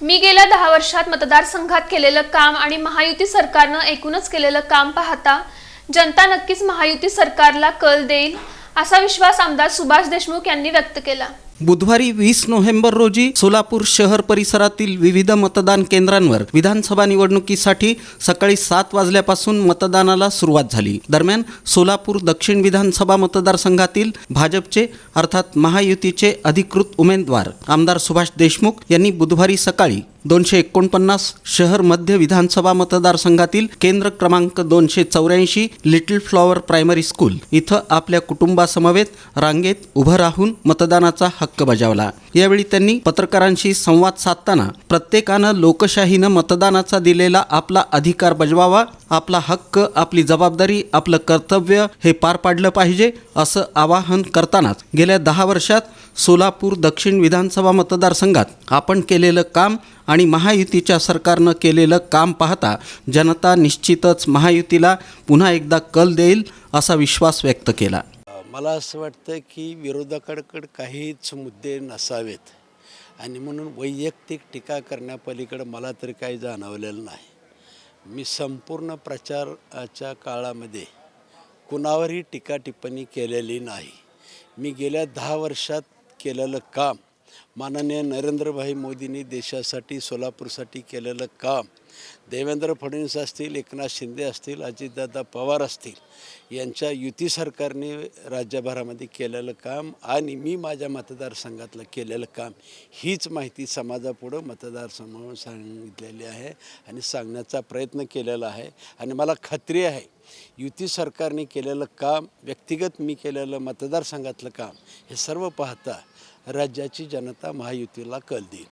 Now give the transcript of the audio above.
मी गेल्या दहा वर्षात मतदारसंघात केलेलं काम आणि महायुती सरकारनं एकूणच केलेलं काम पाहता जनता नक्कीच महायुती सरकारला कल देईल असा विश्वास आमदार सुभाष देशमुख यांनी व्यक्त केला. बुधवारी वीस नोव्हेंबर रोजी सोलापूर शहर परिसरातील विविध मतदान केंद्रांवर विधानसभा निवडणुकीसाठी सकाळी सात वाजल्यापासून मतदानाला सुरुवात झाली. दरम्यान सोलापूर दक्षिण विधानसभा मतदारसंघातील भाजपचे अर्थात महायुतीचे अधिकृत उमेदवार आमदार सुभाष देशमुख यांनी बुधवारी सकाळी दोनशे एकोणपन्नास शहर मध्य विधानसभा मतदारसंघातील केंद्र क्रमांक दोनशे चौऱ्याऐंशी लिटल फ्लॉवर प्रायमरी स्कूल इथं आपल्या कुटुंबासमवेत रांगेत उभं राहून मतदानाचा हक्क हक्क बजावला. यावेळी त्यांनी पत्रकारांशी संवाद साधताना प्रत्येकानं लोकशाहीनं मतदानाचा दिलेला आपला अधिकार बजवावा आपला हक्क आपली जबाबदारी आपलं कर्तव्य हे पार पाडलं पाहिजे असं आवाहन करतानाच गेल्या दहा वर्षात सोलापूर दक्षिण विधानसभा मतदारसंघात आपण केलेलं काम आणि महायुतीच्या सरकारनं केलेलं काम पाहता जनता निश्चितच महायुतीला पुन्हा एकदा कल देईल असा विश्वास व्यक्त केला. मला असं वाटतं की विरोधकाकडं काहीच मुद्दे नसावेत. आणि म्हणून वैयक्तिक टीका करण्यापलीकडं मला तरी काही जाणवलेलं नाही. मी संपूर्ण प्रचाराच्या काळामध्ये कुणावरही टीका टिप्पणी केलेली नाही. मी गेल्या दहा वर्षात केलेलं काम माननीय नरेंद्रभाई मोदींनी देशासाठी सोलापूरसाठी केलेलं काम. देवेंद्र फडणवीस असतील एकनाथ शिंदे असतील अजितदादा पवार असतील यांच्या युती सरकारने राज्यभरामध्ये केलेलं काम आणि मी माझ्या मतदारसंघातलं केलेलं काम हीच माहिती समाजापुढं मतदारसमोर सांगितलेली आहे आणि सांगण्याचा प्रयत्न केलेला आहे. आणि मला खात्री आहे युती सरकारने केलेलं काम व्यक्तिगत मी केलेलं मतदारसंघातलं काम हे सर्व पाहता राज्याची जनता महायुतीला कल देईल.